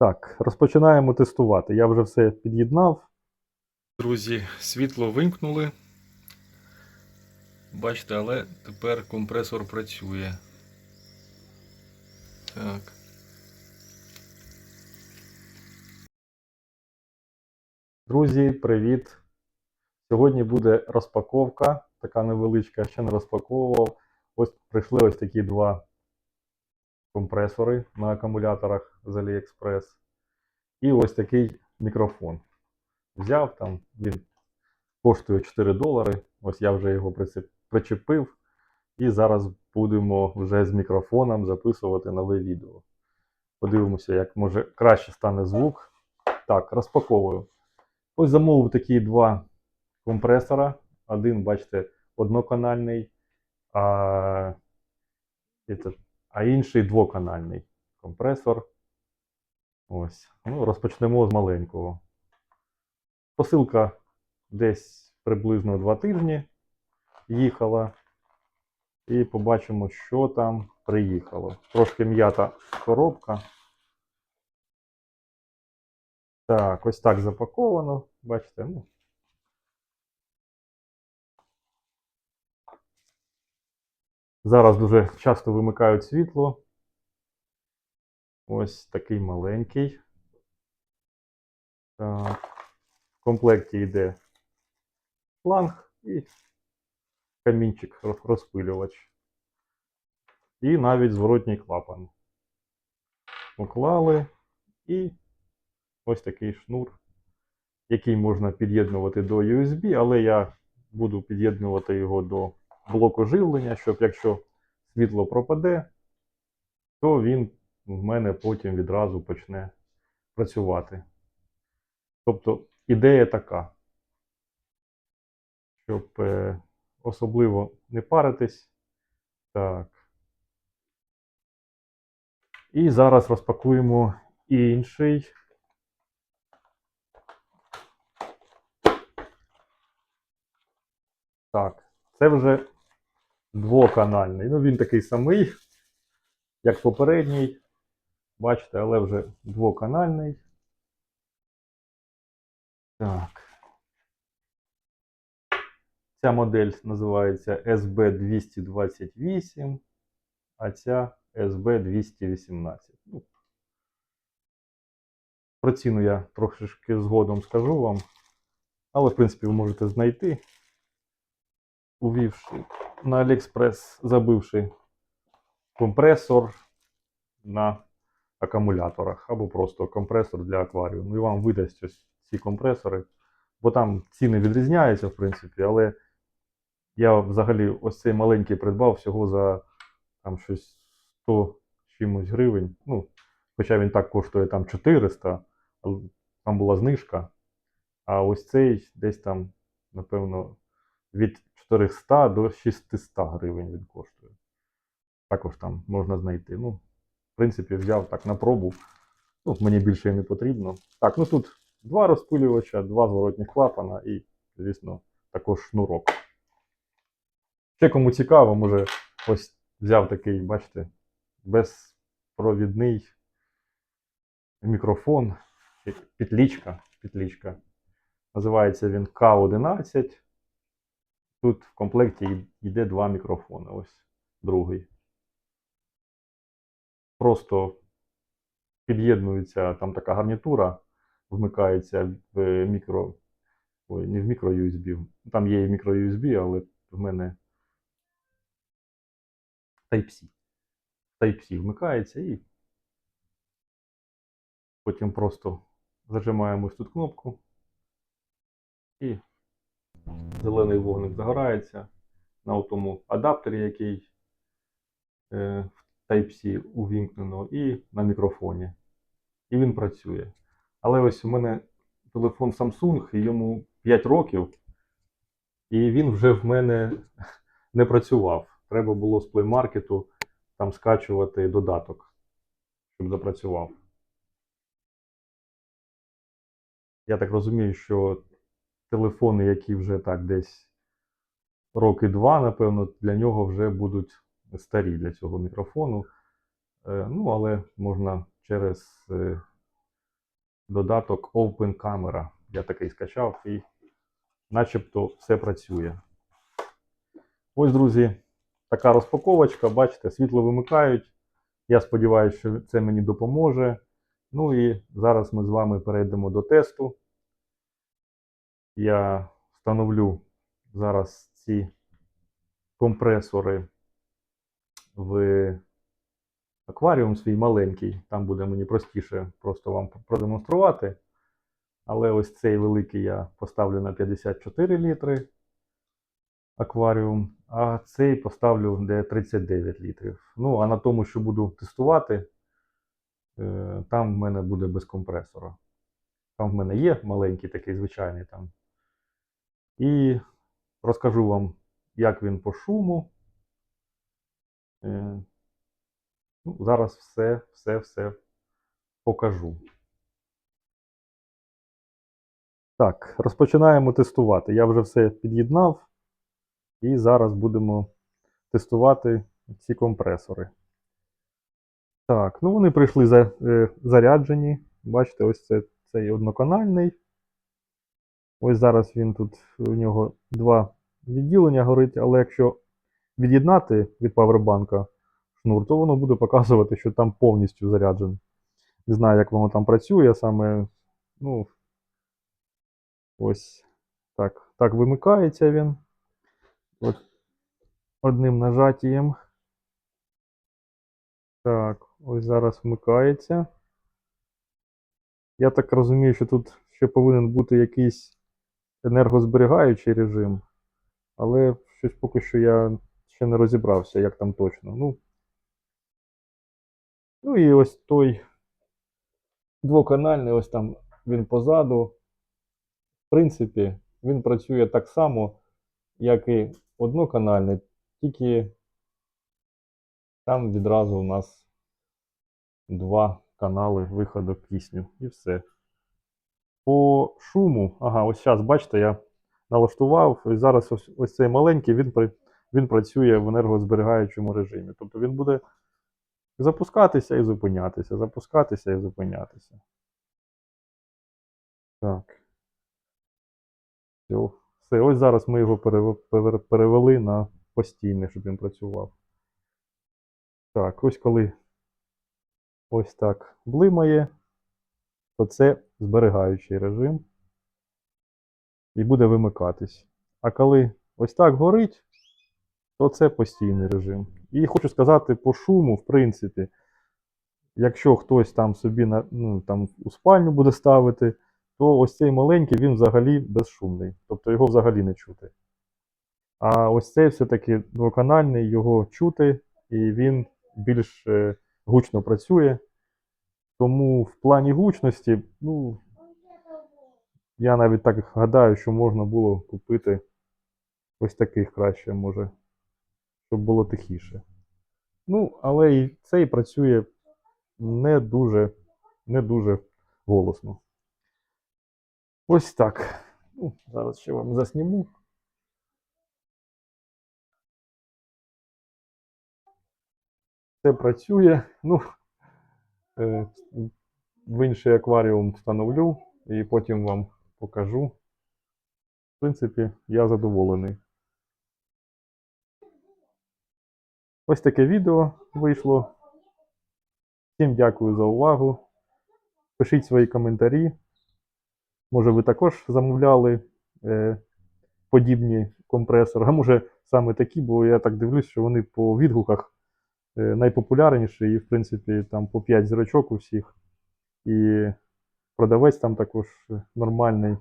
Так, розпочинаємо тестувати. Я вже все під'єднав. Друзі, світло вимкнули. Бачите, але тепер компресор працює. Так. Друзі, привіт! Сьогодні буде розпаковка, така невеличка, ще не розпаковував. Ось прийшли ось такі два компресори на акумуляторах з AliExpress. І ось такий мікрофон. Взяв там, він коштує 4 долари. Ось я вже його причепив. І зараз будемо вже з мікрофоном записувати нове відео. Подивимося, як може краще стане звук. Так, розпаковую. Ось замовив такі два компресора. Один, бачите, одноканальний, а, этот, а інший двоканальний компресор. Ось. Ну, розпочнемо з маленького. Посилка десь приблизно 2 тижні їхала. І побачимо, що там приїхало. Трошки м'ята коробка. Так, ось так запаковано. Бачите, ну. Зараз дуже часто вимикають світло. Ось такий маленький. Так. В комплекті йде шланг і камінчик розпилювач. І навіть зворотній клапан. Уклали і ось такий шнур, який можна під'єднувати до USB, але я буду під'єднувати його до блоку живлення, щоб якщо світло пропаде, то він в мене потім відразу почне працювати. Тобто ідея така, щоб е, особливо не паритись. Так. І зараз розпакуємо інший. Так, це вже двоканальний. Ну, він такий самий, як попередній. Бачите, але вже двоканальний. Так. Ця модель називається SB228, а ця SB218. Ну, про ціну я трошечки згодом скажу вам. Але, в принципі, ви можете знайти, увівши на AliExpress, забивши компресор на акумуляторах або просто компресор для акваріуму. І вам видасть ось ці компресори, бо там ціни відрізняються, в принципі, але я взагалі ось цей маленький придбав всього за там щось 100 чимось гривень. Ну, хоча він так коштує там 400, там була знижка. А ось цей десь там, напевно, від 400 до 600 гривень він коштує. Також там можна знайти. Ну, в принципі, взяв так на пробу. Ну, мені більше і не потрібно. Так, ну тут два розпилювача, два зворотних клапана і, звісно, також шнурок. Ще кому цікаво, може, ось взяв такий, бачите, безпровідний мікрофон, петлічка, петлічка. Називається він К11. Тут в комплекті йде два мікрофони. Ось другий. Просто під'єднується там така гарнітура, вмикається в мікро. Ой, не в мікро USB. Там є і мікро USB, але в мене Type-C. Type-C вмикається і потім просто зажимаємо ось тут кнопку і зелений вогник загорається на тому адаптері, який е, в Type-C увімкнено, і на мікрофоні. І він працює. Але ось у мене телефон Samsung, йому 5 років, і він вже в мене не працював. Треба було з Play Market там скачувати додаток, щоб запрацював. Я так розумію, що телефони, які вже так десь роки два, напевно, для нього вже будуть старі для цього мікрофону. Е, Ну, але можна через е, додаток Open Camera. Я такий скачав і начебто все працює. Ось, друзі, така розпаковочка. Бачите, світло вимикають. Я сподіваюся, що це мені допоможе. Ну і зараз ми з вами перейдемо до тесту. Я встановлю зараз ці компресори в акваріум свій маленький. Там буде мені простіше просто вам продемонструвати. Але ось цей великий я поставлю на 54 літри акваріум, а цей поставлю де 39 літрів. Ну, а на тому, що буду тестувати, е, там в мене буде без компресора. Там в мене є маленький такий звичайний там. І розкажу вам, як він по шуму. Е, Ну, зараз все, все, все покажу. Так, розпочинаємо тестувати. Я вже все під'єднав. І зараз будемо тестувати ці компресори. Так, ну вони прийшли за, е, заряджені. Бачите, ось це цей одноканальний. Ось зараз він тут, у нього два відділення горить, але якщо від'єднати від павербанка шнур, то воно буде показувати, що там повністю заряджений. Не знаю, як воно там працює саме. Ну, ось так. Так вимикається він. От одним нажаттям. Так, ось зараз вмикається. Я так розумію, що тут ще повинен бути якийсь енергозберігаючий режим, але щось поки що я ще не розібрався, як там точно. Ну, ну і ось той двоканальний, ось там він позаду. В принципі, він працює так само, як і одноканальний, тільки там відразу у нас два канали виходу кисню і все. По шуму, ага, ось зараз, бачите, я налаштував, і зараз ось, ось цей маленький, він, він працює в енергозберігаючому режимі. Тобто він буде запускатися і зупинятися, запускатися і зупинятися. Так. Все, ось зараз ми його перевели на постійний, щоб він працював. Так, ось коли ось так блимає, то це зберігаючий режим і буде вимикатись. А коли ось так горить, то це постійний режим. І хочу сказати по шуму, в принципі, якщо хтось там собі на, ну, там, у спальню буде ставити, то ось цей маленький він взагалі безшумний. Тобто його взагалі не чути. А ось цей все-таки двоканальний, його чути, і він більш е, гучно працює. Тому в плані гучності, ну, я навіть так гадаю, що можна було купити ось таких краще, може, щоб було тихіше. Ну, але і цей працює не дуже, не дуже голосно. Ось так. Ну, зараз ще вам засніму. Це працює. Ну, в інший акваріум встановлю і потім вам покажу. В принципі, я задоволений. Ось таке відео вийшло. Всім дякую за увагу. Пишіть свої коментарі. Може, ви також замовляли е, подібні компресори, а може саме такі, бо я так дивлюсь, що вони по відгуках е, найпопулярніші, і, в принципі, там по 5 зірочок у всіх. І продавець там також нормальний.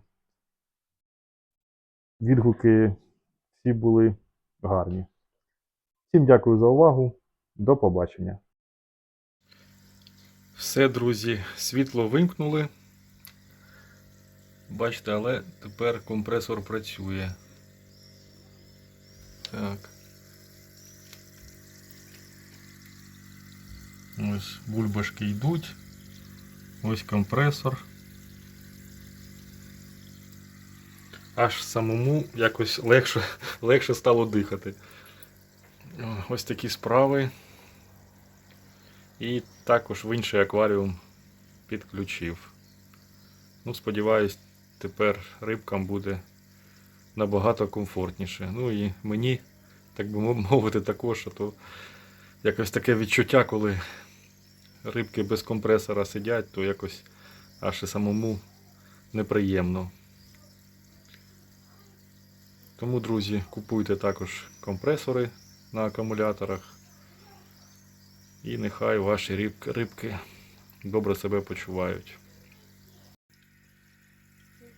Відгуки всі були гарні. Всім дякую за увагу. До побачення. Все, друзі, світло вимкнули. Бачите, але тепер компресор працює. Так. Ось бульбашки йдуть. Ось компресор. Аж самому якось легше, легше стало дихати. Ось такі справи. І також в інший акваріум підключив. Ну, сподіваюсь, тепер рибкам буде набагато комфортніше. Ну і мені, так би мовити, також, а то якось таке відчуття, коли рибки без компресора сидять, то якось аж і самому неприємно. Тому, друзі, купуйте також компресори на акумуляторах. І нехай ваші рибки, рибки добре себе почувають.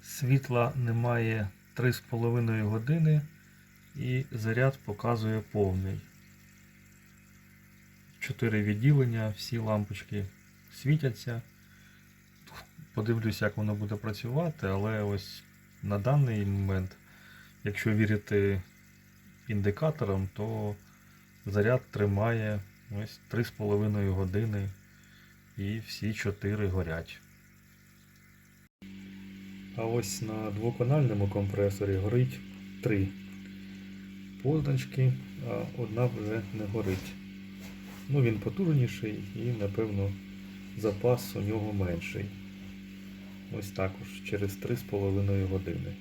Світла немає 3,5 години і заряд показує повний. Чотири відділення, всі лампочки світяться. Подивлюсь, як воно буде працювати, але ось на даний момент, якщо вірити індикаторам, то заряд тримає ось 3,5 години і всі 4 горять. А ось на двоканальному компресорі горить 3 позначки, а одна вже не горить. Ну, він потужніший і, напевно, запас у нього менший. Ось також через 3,5 години.